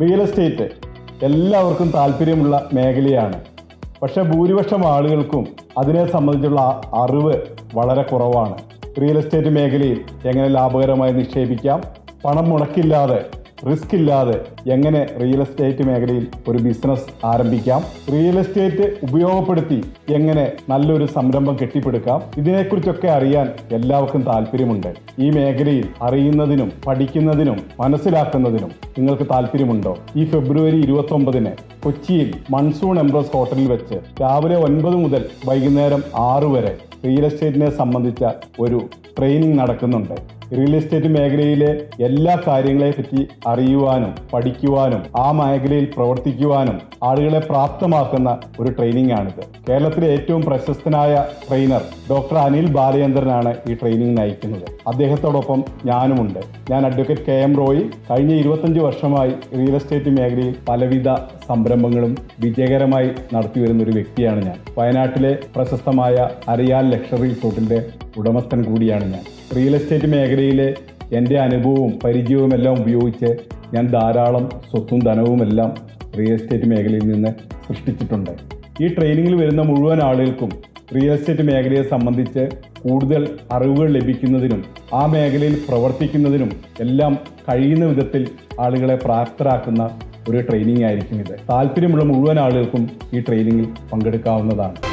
Real estate എല്ലാവർക്കും താല്പര്യമുള്ള മേഖലയാണ്. പക്ഷേ ഭൂരിപക്ഷം ആളുകൾക്കും അതിനെ സംബന്ധിച്ചുള്ള അറിവ് വളരെ കുറവാണ്. റിയൽ എസ്റ്റേറ്റ് മേഖലയിൽ എങ്ങനെ ലാഭകരമായി നിക്ഷേപിക്കാം? പണം മുടക്കില്ലാതെ റിസ്ക് ഇല്ലാതെ എങ്ങനെ റിയൽ എസ്റ്റേറ്റ് മേഖലയിൽ ഒരു ബിസിനസ് ആരംഭിക്കാം? റിയൽ എസ്റ്റേറ്റ് ഉപയോഗപ്പെടുത്തി എങ്ങനെ നല്ലൊരു സംരംഭം കെട്ടിപ്പടുക്കാം? ഇതിനെക്കുറിച്ചൊക്കെ അറിയാൻ എല്ലാവർക്കും താല്പര്യമുണ്ട്. ഈ മേഖലയിൽ അറിയുന്നതിനും പഠിക്കുന്നതിനും മനസ്സിലാക്കുന്നതിനും നിങ്ങൾക്ക് താല്പര്യമുണ്ടോ? ഈ ഫെബ്രുവരി ഇരുപത്തി ഒമ്പതിന് കൊച്ചിയിൽ മൺസൂൺ എംബ്രസ് ഹോട്ടലിൽ വെച്ച് രാവിലെ ഒൻപത് മുതൽ വൈകുന്നേരം ആറ് വരെ റിയൽ എസ്റ്റേറ്റിനെ സംബന്ധിച്ച ഒരു ട്രെയിനിങ് നടക്കുന്നുണ്ട്. റിയൽ എസ്റ്റേറ്റ് മേഖലയിലെ എല്ലാ കാര്യങ്ങളെ പറ്റി അറിയുവാനും പഠിക്കുവാനും ആ മേഖലയിൽ പ്രവർത്തിക്കുവാനും ആളുകളെ പ്രാപ്തമാക്കുന്ന ഒരു ട്രെയിനിങ് ആണിത്. കേരളത്തിലെ ഏറ്റവും പ്രശസ്തനായ ട്രെയിനർ ഡോക്ടർ അനിൽ ബാലചന്ദ്രനാണ് ഈ ട്രെയിനിങ് നയിക്കുന്നത്. അദ്ദേഹത്തോടൊപ്പം ഞാനുമുണ്ട്. ഞാൻ അഡ്വക്കേറ്റ് കെ എം റോയി. കഴിഞ്ഞ ഇരുപത്തഞ്ച് വർഷമായി റിയൽ എസ്റ്റേറ്റ് മേഖലയിൽ പലവിധ സംരംഭങ്ങളും വിജയകരമായി നടത്തിവരുന്ന ഒരു വ്യക്തിയാണ് ഞാൻ. വയനാട്ടിലെ പ്രശസ്തമായ അരിയാൽ ലക്ഷറി റിസോർട്ടിന്റെ ഉടമസ്ഥൻ കൂടിയാണ് ഞാൻ. റിയൽ എസ്റ്റേറ്റ് മേഖലയിലെ എന്റെ അനുഭവവും പരിചയവും എല്ലാം ഉപയോഗിച്ച് ഞാൻ ധാരാളം സ്വത്തും ധനവുമെല്ലാം റിയൽ എസ്റ്റേറ്റ് മേഖലയിൽ നിന്ന് സൃഷ്ടിച്ചിട്ടുണ്ട്. ഈ ട്രെയിനിങ്ങിൽ വരുന്ന മുഴുവൻ ആളുകൾക്കും റിയൽ എസ്റ്റേറ്റ് മേഖലയെ സംബന്ധിച്ച് കൂടുതൽ അറിവുകൾ ലഭിക്കുന്നതിനും ആ മേഖലയിൽ പ്രവർത്തിക്കുന്നതിനും എല്ലാം കഴിയുന്ന വിധത്തിൽ ആളുകളെ പ്രാപ്തരാക്കുന്ന ഒരു ട്രെയിനിങ് ആയിരിക്കും ഇത്. താല്പര്യമുള്ള മുഴുവൻ ആളുകൾക്കും ഈ ട്രെയിനിങ്ങിൽ പങ്കെടുക്കാവുന്നതാണ്.